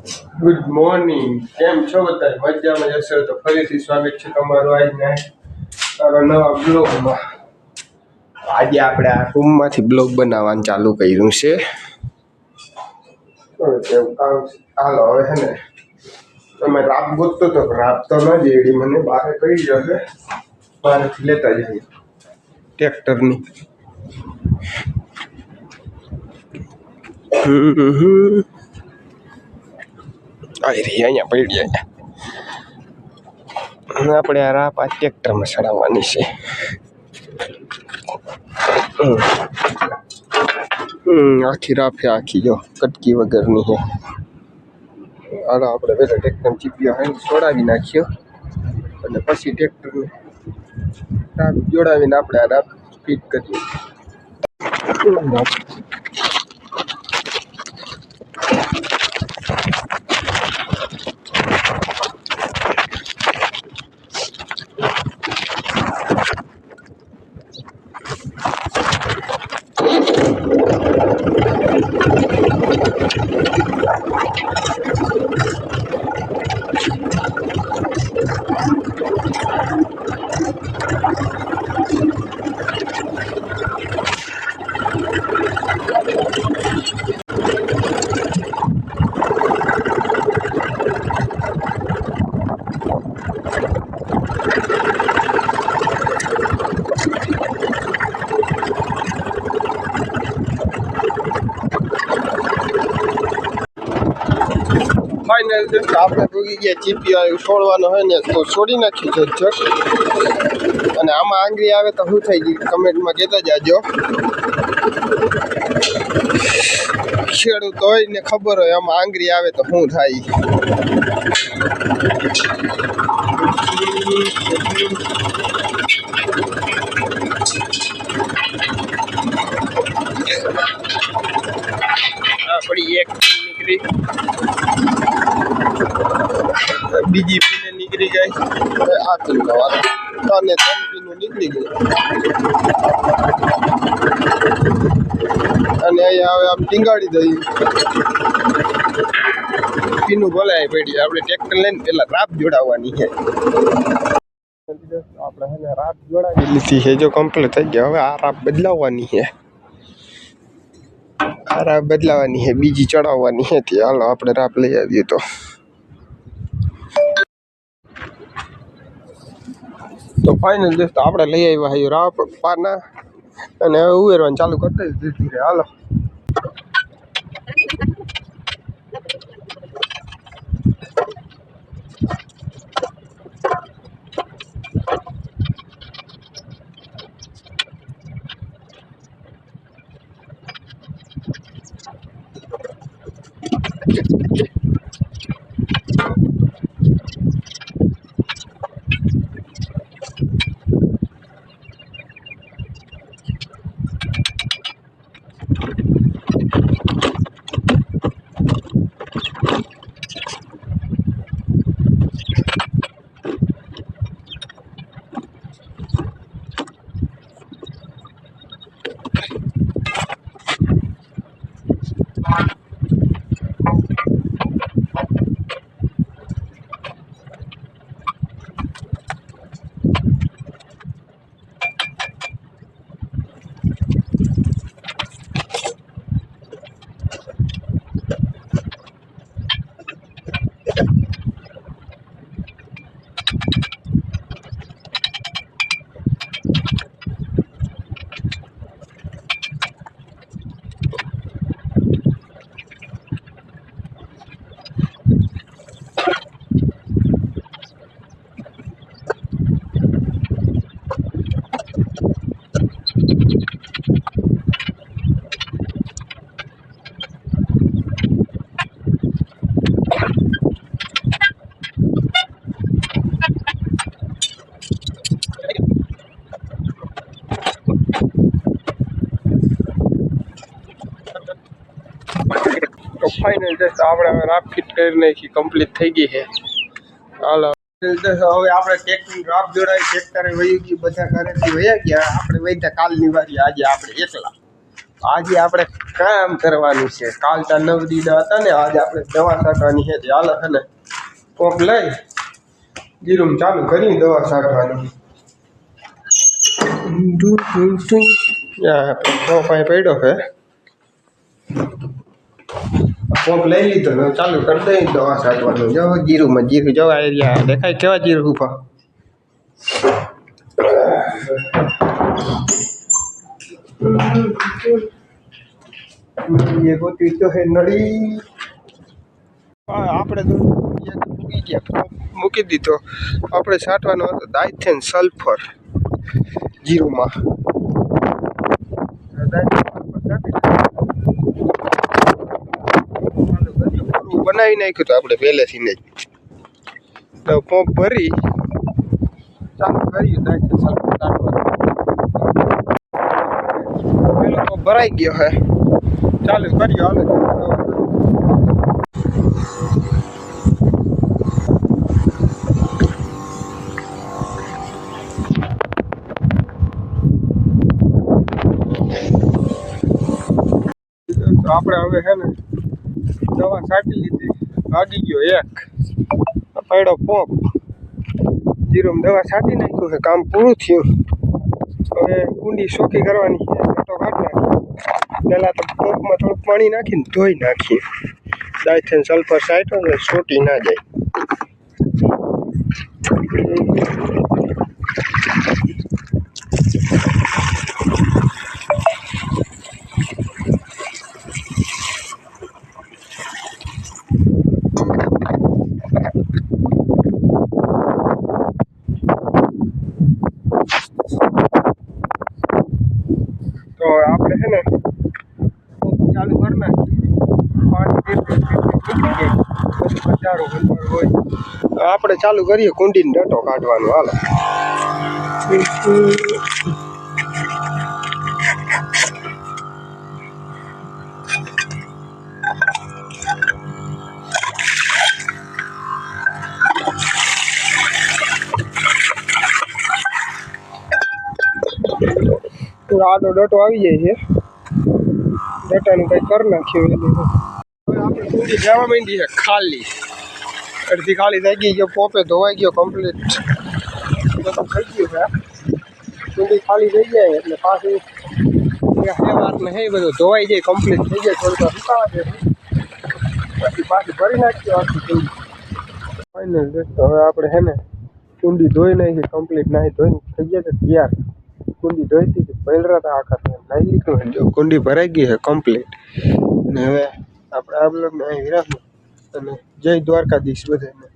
Good morning કેમ છો બધા? મજામાં જશો તો ફરીથી સ્વાગત છે તમારું આજના તારો નવા બ્લોગમાં આજે આપણે આ રૂમમાંથી બ્લોગ બનાવવાનું ચાલુ કર્યું છે. હાલો, હવે છે ને તમે રાપ ગોતતો તો રાપ તો ન જેડી મને બહાર કહી જશે બહારથી લેતા જઈએ. ટ્રેક્ટરની. હમ હમ. આવી રહી અહીંયા પડી અહીંયા આપણે આ રાપ આ ટ્રેક્ટરમાં ચડાવવાની છે. હમ. હમ, આખી રાફે આખી જો, કટકી વગરની છે. હાલો, આપણે પહેલાં ટ્રેક્ટર ચીપિયા હોય છોડાવી નાખ્યો. અને પછી ટ્રેક્ટરને રાપ જોડાવીને આપણે આ રાપ ફિટ કરીએ. ફાઇનલ આપણે ભૂગી ગયા ચીપીઓ છોડવાનો હોય ને, તો છોડી નાખી છે ઝટ અને આમાં આંગળી આવે તો શું થઈ ગઈ કમેન્ટમાં કહેતા જાજો. ખેડૂત હોય ને ખબર હોય, આમાં આંગળી આવે તો શું થાય? આપણી એક નીકળી. બીજી પીને નીકળી જાય આ વારો અને ત્રણ પીનું નીકળી ગયું અને અહીંયા હવે આમ ટીંગાડી દઈએ પીનું ભલે પડી આપણે ટ્રેક્ટર લઈને પેલા રાપ જોડાવવાની છે આપણે હે રાપ જોડાવી લીધી છે જો કમ્પ્લીટ થઈ ગયા હવે આ રાપ બદલાવવાની છે આ રાપ બદલાવાની છે બીજી ચડાવવાની છે હાલો, આપણે રાપ લઈ આવીએ તો. તો ફાઇનલ દોસ્તો આપણે લઈ આવ્યા છે રાપ પાના અને ઉવેરવાનું ચાલુ કરતા ધીરે ધીરે. હાલો તો ફાઇનલ જસ્ટ આપણે હવે રાફ ફિટ કરી નાખી કમ્પ્લીટ થઈ ગઈ છે. હાલો. હવે આપણે ટ્રેક્ટર રાફ જોડાવી ટ્રેક્ટરે વહી ગઈ બધા ઘરેથી વયા ગયા. આપણે વહીતા કાલની વારી આજે આપણે એકલા. આજે આપણે કામ કરવાનું છે. કાલ ત્યાં નવ દા હતા ને આજે આપણે દવા છાંટવાની છે. તે હાલો છે ને પંપ લઈ. જીરું ચાલુ કરી દવા છાંટવાની. ડુ ડુ ડુ. યા પંપ પડ્યો છે. પંપ લઈ લીધો ને ચાલુ કરી દઈ દવા છાંટવાનું જો જીરુમાં જીરું, જો આ એરિયા દેખાય કેવા જીરું ઊભા. ગોતવી તો હે નળી. આપણે તો મૂકી મૂકી દીધો. આપણે છાંટવાનો હતો દાયથેન સલ્ફર જીરુમાં. બનાવી નાખ્યું આપણે પહેલેથી ને તો પંપ ભરી. ચાલુ કર્યું પેલો પંપ ભરાઈ ગયો હે. ચાલુ કર્યો હાલો. આપણે હવે છે ને દવા છાંટી લીધી. ભાગી ગયો, એક. પડ્યો પોપ જીરો દવા છાંટી નાખ્યું છે, કામ પૂરું થયું. હવે કુંડી સોકી કરવાની પહેલાં તો પંપમાં થોડુંક પાણી નાખીને ધોઈ નાખીએ. ડાયથેન સલ્ફર સાઈટો સોટી ના જાય તો આપણે છે ને ચાલુ કરી હોય આપણે ચાલુ કરીએ કુંડીને ડટો કાઢવાનો હાલો આડો ડટો આવી જાય છે. ડટાનું કંઈ કરી નાખ્યું એટલે હવે આપણે કુંડી જવા માંડી છે, ખાલી. અડધી ખાલી થઈ ગઈ ગયો પોપે ધોવાઈ ગયો કમ્પ્લીટ બધું થઈ ગયું છે. કુંડી ખાલી થઈ જાય એટલે પાછું હે ને હે બધું ધોવાઈ જાય કમ્પ્લીટ થઈ જાય દે. પછી ભરી નાખીએ આખી કુંડી ફાઇનલ દોસ્તો હવે આપણે હે ને ચૂંડી ધોઈ નાખી કમ્પ્લીટ નાહી ધોઈને થઈ ગયા તૈયાર. કુંડી ધોઈતી હતી પહેલા તો આખા નાહી લીધું જો કુંડી ભરાઈ ગઈ છે કમ્પ્લીટ ને હવે આપણે આ બ્લોગને અહીં વિરામનું અને જય દ્વારકાધીશ બધાને.